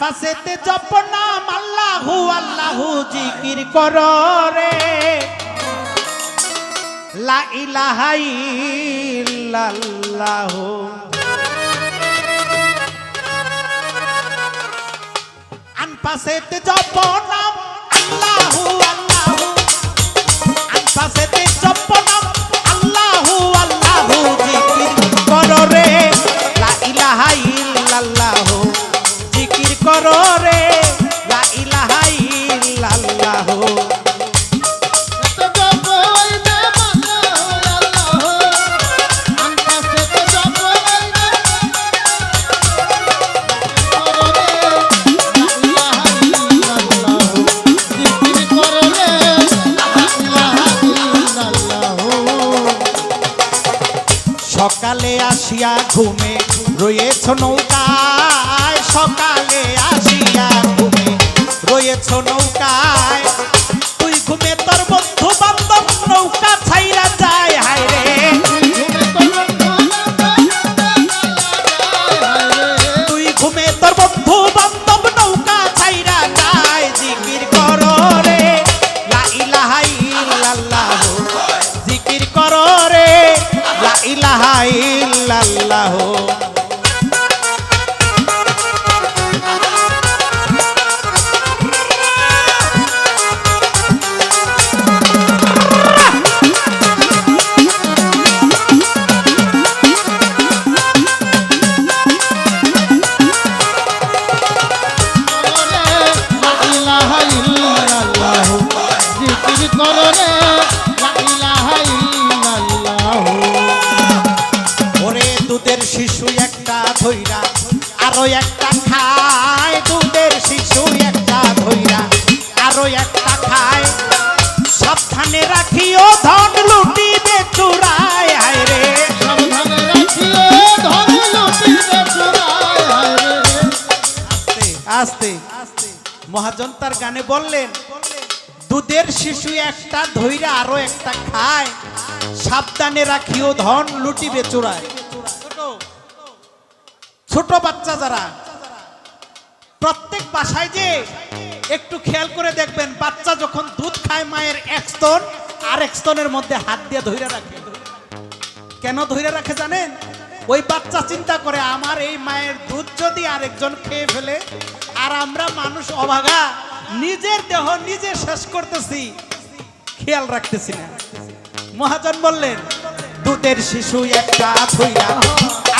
আনফাসেতে জপ নাম আল্লাহু আল্লাহু জিকির কর রে লা ইলাহা ইল্লাল্লাহু। আনফাসেতে জপ নাম আল্লাহু কর রে লা ইলাহা ইল্লাল্লাহু। সকালে আসিয়া ঘুমে রয়েছ নৌকায় রয়েছ আরও একটা খায় দুধের শিশু একটা ধইরা। আরও একটা খায়। সাবধানে রাখিও ধন লুটিবে চুরায় হায় রে। আস্তে আস্তে। মহাজন তার গানে বললেন দুধের শিশু একটা ধইরা আরও একটা খায়। সাবধানে রাখিও ধন লুটিবে চোরায় ছোট বাচ্চা যারা, প্রত্যেক বাসায় যে একটু খেয়াল করে দেখবেন, বাচ্চা যখন দুধ খায় মায়ের এক স্তন আর এক স্তনের মধ্যে হাত দিয়ে ধইরা রাখে। কেন ধইরা রাখে জানেন? ওই বাচ্চা চিন্তা করে, আমার এই মায়ের দুধ যদি আরেকজন খেয়ে ফেলে, আর আমরা মানুষ অভাগা, নিজের দেহ নিজে শেষ করতেছি, খেয়াল রাখতেছি না। মহাজন বললেন, দুধের শিশু একটা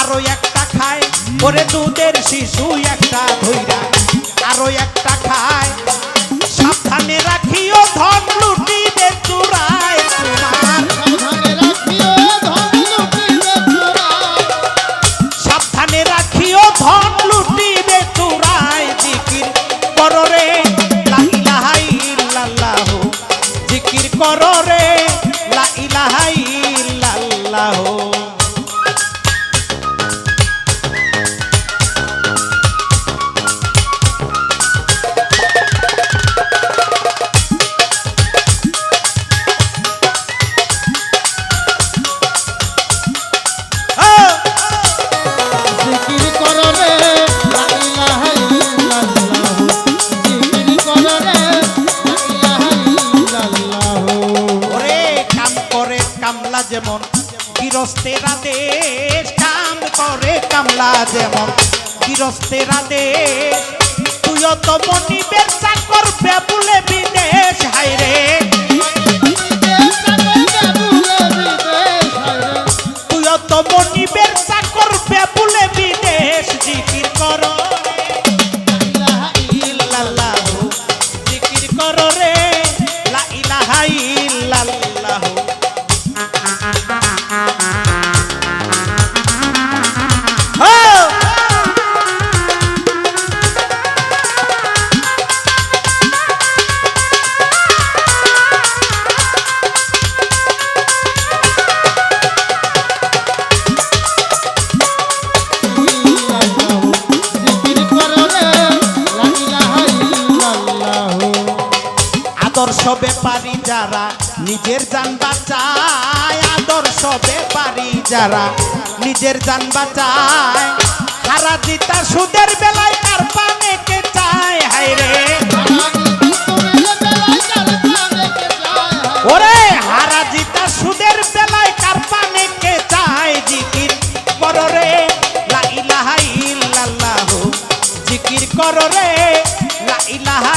আরও একটা খায় ওরে দুধের শিশু একটা ধৈরা আরও একটা খায়। সাবধানে রাখিও ধন লুটিবে চুরায় কামলা যেমন গৃহস্থেরা দেশ তুইও তো মনিবের চাকর বেবুলে বিদেশ হাইরে ব্যাপারী যারা, নিজের যান বাঁচায় আদর্শ ব্যাপারী যারা, নিজের যান বাঁচায়। হারা জিতা সুদের বেলায় কার পানে কে চায় হায় রে। ওরে, হারা জিতা সুদের বেলায় কার পানে কে চায় জিকির করো রে। লা ইলাহা ইল্লাল্লাহ, জিকির করো রে। লা ইলাহা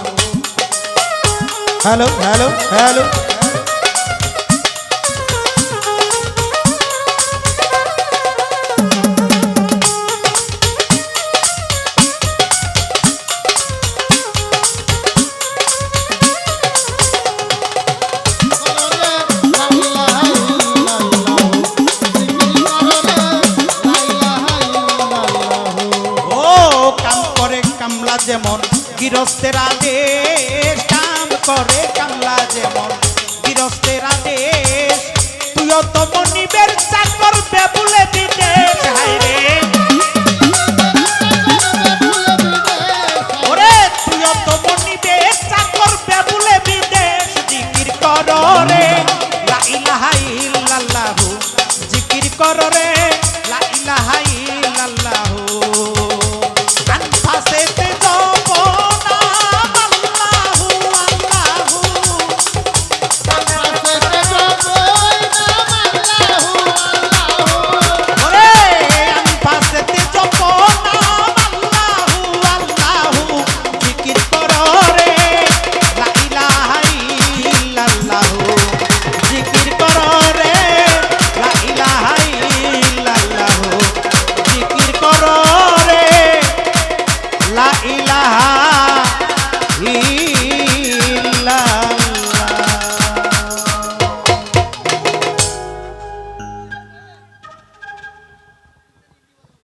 হ্যালো হ্যালো হ্যালো যেমন গৃহস্থের আদেশ করে কামলা যেমন গৃহস্থের আদেশ তুইও তো মনি